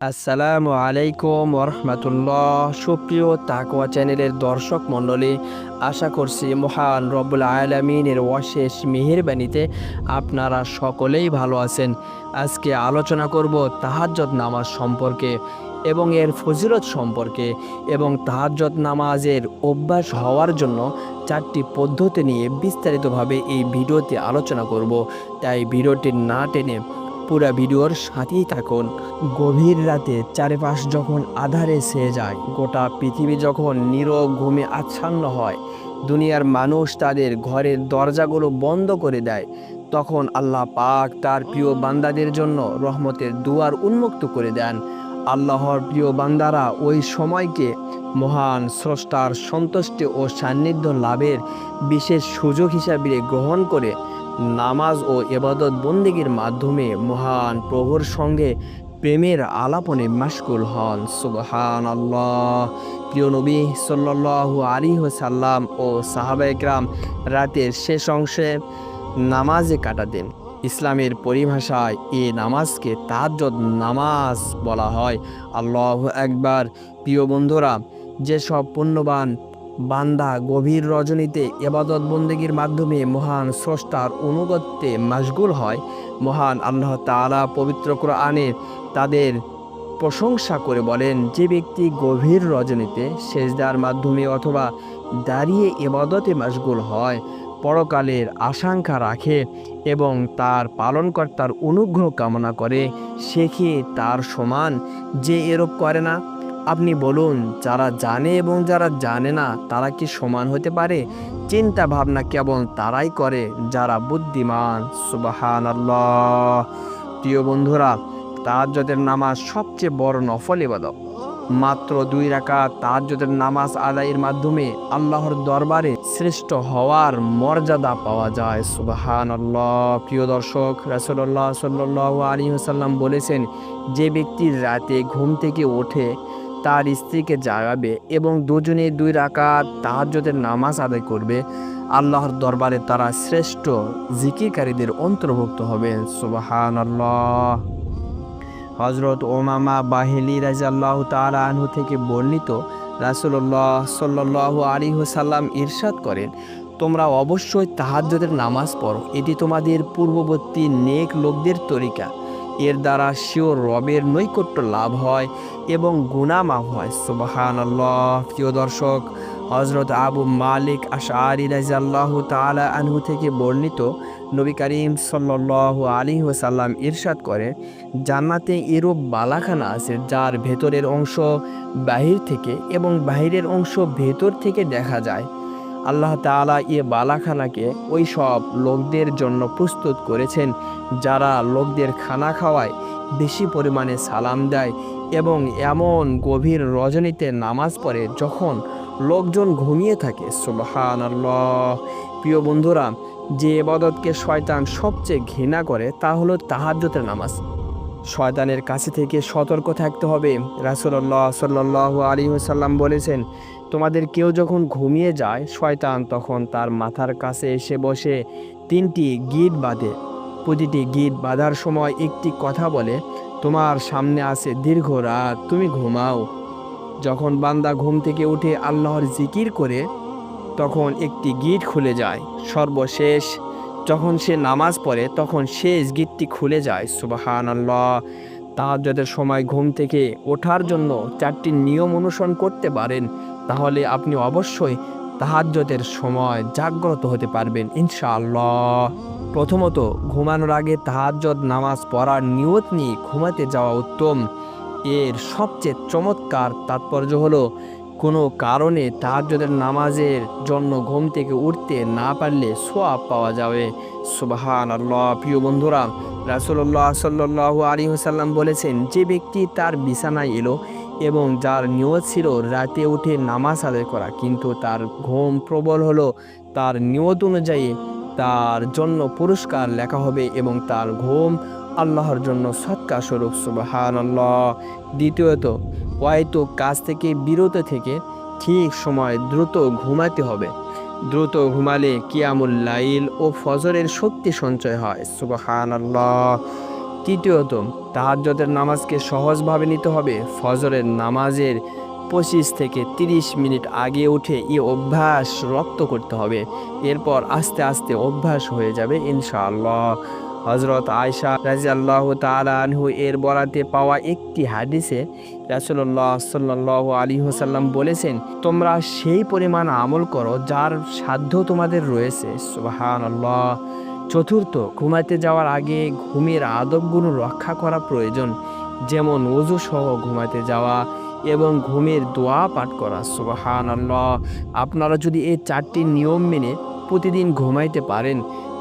আসসালামু আলাইকুম ওরহমতুল্লাহ। সুপ্রিয় তাকওয়া চ্যানেলের দর্শক মণ্ডলী, আশা করছি মহান রব্বুল আলমিনের অশেষ মেহেরবানিতে আপনারা সকলেই ভালো আছেন। আজকে আলোচনা করব তাহাজ্জত নামাজ সম্পর্কে এবং এর ফজিলত সম্পর্কে এবং তাহাজ্জত নামাজের অভ্যাস হওয়ার জন্য চারটি পদ্ধতি নিয়ে বিস্তারিতভাবে এই ভিডিওতে আলোচনা করব। তাই ভিডিওটি না টেনে পুরা ভিডিওর সাথেই থাকুন। গভীর রাতে চারিপাশ যখন আধারে সেয়ে যায়, গোটা পৃথিবী যখন নীরব ঘুমে আচ্ছন্ন হয়, দুনিয়ার মানুষ তাদের ঘরের দরজাগুলো বন্ধ করে দেয়, তখন আল্লাহ পাক তার প্রিয় বান্দাদের জন্য রহমতের দুয়ার উন্মুক্ত করে দেন। আল্লাহর প্রিয় বান্দারা ওই সময়কে মহান স্রষ্টার সন্তুষ্টি ও সান্নিধ্য লাভের বিশেষ সুযোগ হিসাবে গ্রহণ করে নামাজ ও এবাদত বন্দিগির মাধ্যমে মহান প্রভুর সঙ্গে প্রেমের আলাপনে মাশগুল হন। সুবহান আল্লাহ প্রিয় নবী সাল্লাল্লাহু আলাইহি সাল্লাম ও সাহাবা একরাম, রাতের শেষ অংশে নামাজে কাটাতেন। ইসলামের পরিভাষায় এ নামাজকে তাহাজ্জত নামাজ বলা হয়। আল্লাহ একবার প্রিয় বন্ধুরা, যেসব পুণ্যবান বান্দা গভীর রজনীতে এবাদত বন্দেগীর মাধ্যমে মহান স্রষ্টার অনুগত্যে মাশগুল হয়। মহান আল্লাহ তালা পবিত্র কোরআনে তাদের প্রশংসা করে বলেন, যে ব্যক্তি গভীর রজনীতে সেজদার মাধ্যমে অথবা দাঁড়িয়ে এবাদতে মাশগুল হয়, পরকালের আশঙ্কা রাখে এবং তার পালনকর্তার অনুগ্রহ কামনা করে, সে তার সমান যে এরূপ করে না? আপনি বলুন, যারা জানে এবং যারা জানে না, তারা কি সমান হতে পারে? চিন্তা ভাবনা কেবল তারাই করে যারা বুদ্ধিমান। সুবাহান আল্লাহ প্রিয় বন্ধুরা তাহাজ্জতের নামাজ সবচেয়ে বড় নফল ইবাদত। মাত্র দুই রাখা তাহাজ্জতের নামাজ আদায়ের মাধ্যমে আল্লাহর দরবারে শ্রেষ্ঠ হওয়ার মর্যাদা পাওয়া যায়। সুবাহান আল্লাহ প্রিয় দর্শক রাসুল্লাহ সাল্লাহ আলী সাল্লাম বলেছেন, যে ব্যক্তি রাতে ঘুম থেকে ওঠে তার স্ত্রীকে জাগাবে এবং দুজনে দুই রাকাত তাহাজ্জতের নামাজ আদায় করবে। আল্লাহর দরবারে তারা শ্রেষ্ঠ জিকিরকারীদের অন্তর্ভুক্ত হবে। সুবাহান আল্লাহ হজরত ওমামা বাহেলি রাজাল্লাহ তালা থেকে বর্ণিত রাসুল্লাহ সাল্লাহ আলী সাল্লাম ইরশাদ করেন, তোমরা অবশ্যই তাহাজ্জতের নামাজ পড়ো। এটি তোমাদের পূর্ববর্তী নেক লোকদের তরিকা। এর দ্বারা শিও রবের নৈকট্য লাভ হয় এবং গুণা মাফ হয়। সুবাহান আল্লাহ প্রিয় দর্শক হজরত আবু মালিক আশারি রাজাল্লাহ তালা আনহু থেকে বর্ণিত নবী করিম সাল্লাহ আলী ওসাল্লাম ইরশাদ করে, জান্নাতে এরূপ বালাখানা আছে যার ভেতরের অংশ বাহির থেকে এবং বাহিরের অংশ ভেতর থেকে দেখা যায়। আল্লাহ তালা এ বালাখানাকে ওই সব লোকদের জন্য প্রস্তুত করেছেন, যারা লোকদের খানা খাওয়ায়, বেশি পরিমাণে সালাম দেয় এবং এমন গভীর রজনীতে নামাজ পড়ে যখন লোকজন ঘুমিয়ে থাকে। সুবাহান প্রিয় বন্ধুরা, যে এবাদতকে শয়তান সবচেয়ে ঘৃণা করে তা হলো তাহাজ্জতের নামাজ। শয়তানের কাছে থেকে সতর্ক থাকতে হবে। রাসুল্লাহ সাল্লাহ আলী সাল্লাম বলেছেন তোমাদের কেউ যখন ঘুমিয়ে যায়, শয়তান তখন তার মাথার কাছে এসে বসে তিনটি গিট বাঁধে। প্রতিটি গিট বাঁধার সময় একটি কথা বলে, তোমার সামনে আছে দীর্ঘ রাত, তুমি ঘুমাও। যখন বান্দা ঘুম থেকে উঠে আল্লাহর জিকির করে, তখন একটি গিট খুলে যায়, সর্বশেষ। যখন সে নামাজ পড়ে, তখন শেষ গিটটি খুলে যায় সুবাহান আল্লাহ তাহাজ্জতের সময় ঘুম থেকে ওঠার জন্য চারটি নিয়ম অনুসরণ করতে পারেন। তাহলে আপনি অবশ্যই তাহাজ্জতের সময় জাগ্রত হতে পারবেন, ইনশাআল্লাহ। প্রথমত, ঘুমানোর আগে তাহাজ্জত নামাজ পড়ার নিয়ত নিয়ে ঘুমাতে যাওয়া উত্তম। এর সবচেয়ে চমৎকার তাৎপর্য হলো, কোনো কারণে তাহাজ্জদের নামাজের জন্য ঘুম থেকে উঠতে না পারলে সোয়াব পাওয়া যাবে। সুবাহান আল্লাহ প্রিয় বন্ধুরা রাসুল্লাহ সাল্লাহ আলী সাল্লাম বলেছেন, যে ব্যক্তি তার বিছানায় এলো এবং যার নিয়ত ছিল রাতে উঠে নামাজ আদায় করা, কিন্তু তার ঘুম প্রবল হলো। তার নিয়ত অনুযায়ী তার জন্য পুরস্কার লেখা হবে এবং তার ঘুম আল্লাহর জন্য সৎকা স্বরূপ সুবাহান আল্লাহ দ্বিতীয়ত হয়তো কাজ থেকে বিরত থেকে ঠিক সময় দ্রুত ঘুমাতে হবে। দ্রুত ঘুমালে কিয়ামুল লাইল ও ফজরের শক্তি সঞ্চয় হয় সুবাহান আল্লাহ তৃতীয়ত তাহাজ্জতের নামাজকে সহজভাবে নিতে হবে। ফজরের নামাজের পঁচিশ থেকে তিরিশ মিনিট আগে উঠে এই অভ্যাস রপ্ত করতে হবে। এরপর আস্তে আস্তে অভ্যাস হয়ে যাবে ইনশাআল্লাহ। হজরত আয়সা রাজিয়াল্লাহ তালানহু এর বরাতে পাওয়া একটি হাদিসে রাসুল্লাহ সাল্লাহ আলী হোসাল্লাম বলেছেন, তোমরা সেই পরিমাণ আমল করো যার সাধ্য তোমাদের রয়েছে। সুবাহান আল্লাহ চতুর্থ ঘুমাতে যাওয়ার আগে ঘুমের আদবগুলো রক্ষা করা প্রয়োজন। যেমন অজু সহ ঘুমাতে যাওয়া এবং ঘুমের দোয়া পাঠ করা। সুবাহান আপনারা যদি এই চারটি নিয়ম মেনে প্রতিদিন ঘুমাইতে পারেন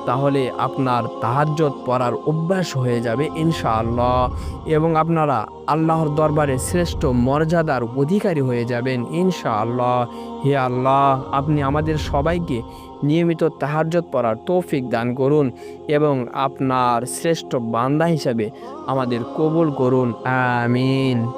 তাহলে আপনার তাহাজ্জত পড়ার অভ্যাস হয়ে যাবে ইনশাআল্লাহ। এবং আপনারা আল্লাহর দরবারে শ্রেষ্ঠ মর্যাদার অধিকারী হয়ে যাবেন ইনশাআল্লাহ। হে আল্লাহ, আপনি আমাদের সবাইকে নিয়মিত তাহাজ্জত পড়ার তৌফিক দান করুন এবং আপনার শ্রেষ্ঠ বান্দা হিসাবে আমাদের কবুল করুন। আমিন।